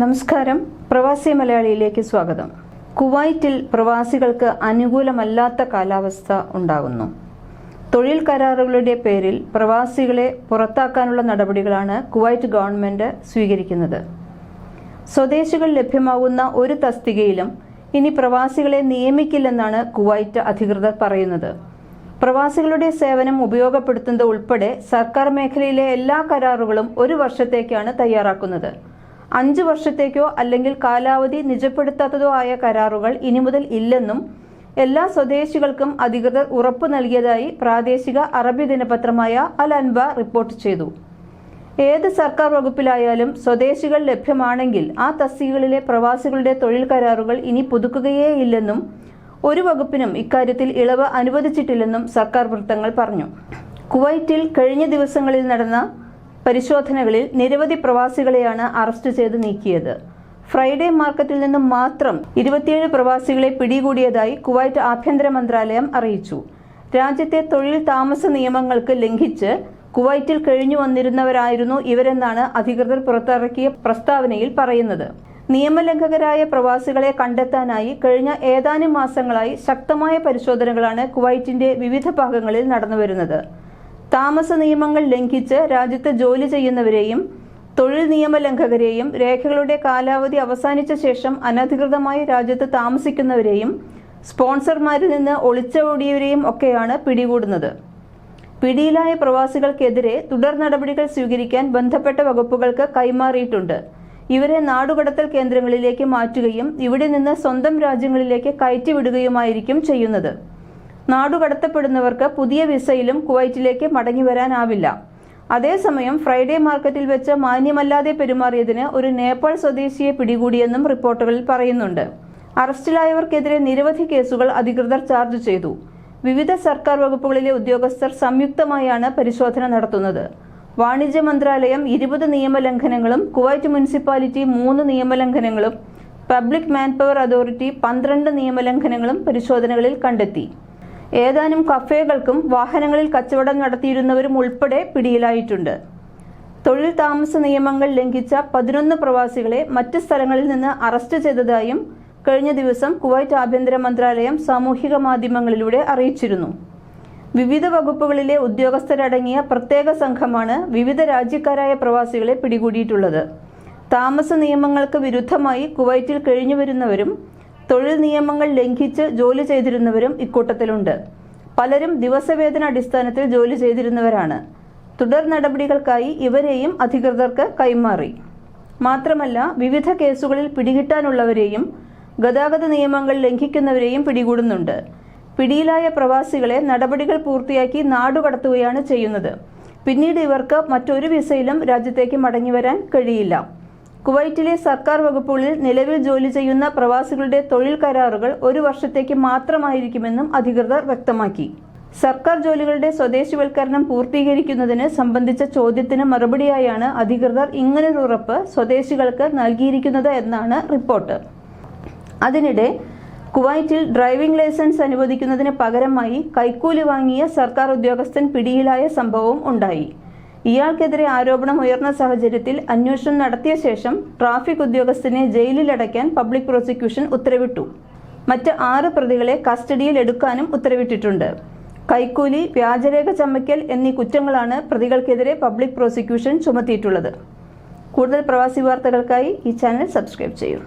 നമസ്കാരം. പ്രവാസി മലയാളിയിലേക്ക് സ്വാഗതം. കുവൈറ്റിൽ പ്രവാസികൾക്ക് അനുകൂലമല്ലാത്ത കാലാവസ്ഥ ഉണ്ടാകുന്നു. തൊഴിൽ കരാറുകളുടെ പേരിൽ പ്രവാസികളെ പുറത്താക്കാനുള്ള നടപടികളാണ് കുവൈറ്റ് ഗവൺമെന്റ് സ്വീകരിക്കുന്നത്. സ്വദേശികൾ ലഭ്യമാകുന്ന ഒരു തസ്തികയിലും ഇനി പ്രവാസികളെ നിയമിക്കില്ലെന്നാണ് കുവൈറ്റ് അധികൃതർ പറയുന്നത്. പ്രവാസികളുടെ സേവനം ഉപയോഗപ്പെടുത്തുന്നത് ഉൾപ്പെടെ സർക്കാർ മേഖലയിലെ എല്ലാ കരാറുകളും ഒരു വർഷത്തേക്കാണ് തയ്യാറാക്കുന്നത്. അഞ്ചു വർഷത്തേക്കോ അല്ലെങ്കിൽ കാലാവധി നിജപ്പെടുത്താത്തതോ ആയ കരാറുകൾ ഇനി മുതൽ ഇല്ലെന്നും എല്ലാ സ്വദേശികൾക്കും അധികൃതർ ഉറപ്പു നൽകിയതായി പ്രാദേശിക അറബി ദിനപത്രമായ അൽ അൻബ റിപ്പോർട്ട് ചെയ്തു. ഏത് സർക്കാർ വകുപ്പിലായാലും സ്വദേശികൾ ലഭ്യമാണെങ്കിൽ ആ തസ്തികകളിലെ പ്രവാസികളുടെ തൊഴിൽ കരാറുകൾ ഇനി പുതുക്കുകയേ ഇല്ലെന്നും ഒരു വകുപ്പിനും ഇക്കാര്യത്തിൽ ഇളവ് അനുവദിച്ചിട്ടില്ലെന്നും സർക്കാർ വൃത്തങ്ങൾ പറഞ്ഞു. കുവൈറ്റിൽ കഴിഞ്ഞ ദിവസങ്ങളിൽ നടന്ന പരിശോധനകളിൽ നിരവധി പ്രവാസികളെയാണ് അറസ്റ്റ് ചെയ്ത് നീക്കിയത്. ഫ്രൈഡേ മാർക്കറ്റിൽ നിന്നും മാത്രം ഇരുപത്തിയേഴ് പ്രവാസികളെ പിടികൂടിയതായി കുവൈറ്റ് ആഭ്യന്തര മന്ത്രാലയം അറിയിച്ചു. രാജ്യത്തെ തൊഴിൽ താമസ നിയമങ്ങൾക്ക് ലംഘിച്ച് കുവൈറ്റിൽ കഴിഞ്ഞു വന്നിരുന്നവരായിരുന്നു ഇവരെന്നാണ് അധികൃതർ പുറത്തിറക്കിയ പ്രസ്താവനയിൽ പറയുന്നത്. നിയമലംഘകരായ പ്രവാസികളെ കണ്ടെത്താനായി കഴിഞ്ഞ ഏതാനും മാസങ്ങളായി ശക്തമായ പരിശോധനകളാണ് കുവൈറ്റിന്റെ വിവിധ ഭാഗങ്ങളിൽ നടന്നുവരുന്നത്. താമസ നിയമങ്ങൾ ലംഘിച്ച് രാജ്യത്ത് ജോലി ചെയ്യുന്നവരെയും തൊഴിൽ നിയമലംഘകരെയും രേഖകളുടെ കാലാവധി അവസാനിച്ച ശേഷം അനധികൃതമായി രാജ്യത്ത് താമസിക്കുന്നവരെയും സ്പോൺസർമാരിൽ നിന്ന് ഒളിച്ചോടിയവരെയും ഒക്കെയാണ് പിടികൂടുന്നത്. പിടിയിലായ പ്രവാസികൾക്കെതിരെ തുടർ നടപടികൾ സ്വീകരിക്കാൻ ബന്ധപ്പെട്ട വകുപ്പുകൾക്ക് കൈമാറിയിട്ടുണ്ട്. ഇവരെ നാടുകടത്തൽ കേന്ദ്രങ്ങളിലേക്ക് മാറ്റുകയും ഇവിടെ നിന്ന് സ്വന്തം രാജ്യങ്ങളിലേക്ക് കയറ്റിവിടുകയുമായിരിക്കും ചെയ്യുന്നത്. നാടുകടത്തപ്പെടുന്നവർക്ക് പുതിയ വിസയിലും കുവൈറ്റിലേക്ക് മടങ്ങി വരാനാവില്ല. അതേസമയം ഫ്രൈഡേ മാർക്കറ്റിൽ വെച്ച് മാന്യമല്ലാതെ പെരുമാറിയതിന് ഒരു നേപ്പാൾ സ്വദേശിയെ പിടികൂടിയെന്നും റിപ്പോർട്ടുകളിൽ പറയുന്നുണ്ട്. അറസ്റ്റിലായവർക്കെതിരെ നിരവധി കേസുകൾ അധികൃതർ ചാർജ് ചെയ്തു. വിവിധ സർക്കാർ വകുപ്പുകളിലെ ഉദ്യോഗസ്ഥർ സംയുക്തമായാണ് പരിശോധന നടത്തുന്നത്. വാണിജ്യ മന്ത്രാലയം ഇരുപത് നിയമലംഘനങ്ങളും കുവൈറ്റ് മുനിസിപ്പാലിറ്റി മൂന്ന് നിയമലംഘനങ്ങളും പബ്ലിക് മാൻപവർ അതോറിറ്റി പന്ത്രണ്ട് നിയമലംഘനങ്ങളും പരിശോധനകളിൽ കണ്ടെത്തി. ഏതാനും കഫേകൾക്കും വാഹനങ്ങളിൽ കച്ചവടം നടത്തിയിരുന്നവരും ഉൾപ്പെടെ പിടിയിലായിട്ടുണ്ട്. തൊഴിൽ താമസ നിയമങ്ങൾ ലംഘിച്ച പതിനൊന്ന് പ്രവാസികളെ മറ്റ് സ്ഥലങ്ങളിൽ നിന്ന് അറസ്റ്റ് ചെയ്തതായും കഴിഞ്ഞ ദിവസം കുവൈറ്റ് ആഭ്യന്തര മന്ത്രാലയം സാമൂഹിക മാധ്യമങ്ങളിലൂടെ അറിയിച്ചിരുന്നു. വിവിധ വകുപ്പുകളിലെ ഉദ്യോഗസ്ഥരടങ്ങിയ പ്രത്യേക സംഘമാണ് വിവിധ രാജ്യക്കാരായ പ്രവാസികളെ പിടികൂടിയിട്ടുള്ളത്. താമസ നിയമങ്ങൾക്ക് വിരുദ്ധമായി കുവൈറ്റിൽ കഴിഞ്ഞുവരുന്നവരും തൊഴിൽ നിയമങ്ങൾ ലംഘിച്ച് ജോലി ചെയ്തിരുന്നവരും ഇക്കൂട്ടത്തിലുണ്ട്. പലരും ദിവസവേതന അടിസ്ഥാനത്തിൽ ജോലി ചെയ്തിരുന്നവരാണ്. തുടർ നടപടികൾക്കായി ഇവരെയും അധികൃതർക്ക് കൈമാറി. മാത്രമല്ല വിവിധ കേസുകളിൽ പിടികിട്ടാനുള്ളവരെയും ഗതാഗത നിയമങ്ങൾ ലംഘിക്കുന്നവരെയും പിടികൂടുന്നുണ്ട്. പിടിയിലായ പ്രവാസികളെ നടപടികൾ പൂർത്തിയാക്കി നാടുകടത്തുകയാണ് ചെയ്യുന്നത്. പിന്നീട് ഇവർക്ക് മറ്റൊരു വിസയിലും രാജ്യത്തേക്ക് മടങ്ങിവരാൻ കഴിയില്ല. കുവൈറ്റിലെ സർക്കാർ വകുപ്പുകളിൽ നിലവിൽ ജോലി ചെയ്യുന്ന പ്രവാസികളുടെ തൊഴിൽ കരാറുകൾ ഒരു വർഷത്തേക്ക് മാത്രമായിരിക്കുമെന്നും അധികൃതർ വ്യക്തമാക്കി. സർക്കാർ ജോലികളുടെ സ്വദേശിവൽക്കരണം പൂർത്തീകരിക്കുന്നതിന് സംബന്ധിച്ച ചോദ്യത്തിന് മറുപടിയായാണ് അധികൃതർ ഇങ്ങനൊരു ഉറപ്പ് സ്വദേശികൾക്ക് നൽകിയിരിക്കുന്നത് എന്നാണ് റിപ്പോർട്ട്. അതിനിടെ കുവൈറ്റിൽ ഡ്രൈവിംഗ് ലൈസൻസ് അനുവദിക്കുന്നതിന് പകരമായി കൈക്കൂലി വാങ്ങിയ സർക്കാർ ഉദ്യോഗസ്ഥൻ പിടിയിലായ സംഭവവും ഉണ്ടായി. ഇയാൾക്കെതിരെ ആരോപണം ഉയർന്ന സാഹചര്യത്തിൽ അന്വേഷണം നടത്തിയ ശേഷം ട്രാഫിക് ഉദ്യോഗസ്ഥനെ ജയിലിലടയ്ക്കാൻ പബ്ലിക് പ്രോസിക്യൂഷൻ ഉത്തരവിട്ടു. മറ്റ് ആറ് പ്രതികളെ കസ്റ്റഡിയിൽ എടുക്കാനും ഉത്തരവിട്ടിട്ടുണ്ട്. കൈക്കൂലി വ്യാജരേഖ ചമ്മയ്ക്കൽ എന്നീ കുറ്റങ്ങളാണ് പ്രതികൾക്കെതിരെ പബ്ലിക് പ്രോസിക്യൂഷൻ ചുമത്തിയിട്ടുള്ളത്. കൂടുതൽ പ്രവാസി വാർത്തകൾക്കായി ഈ ചാനൽ സബ്സ്ക്രൈബ് ചെയ്യൂ.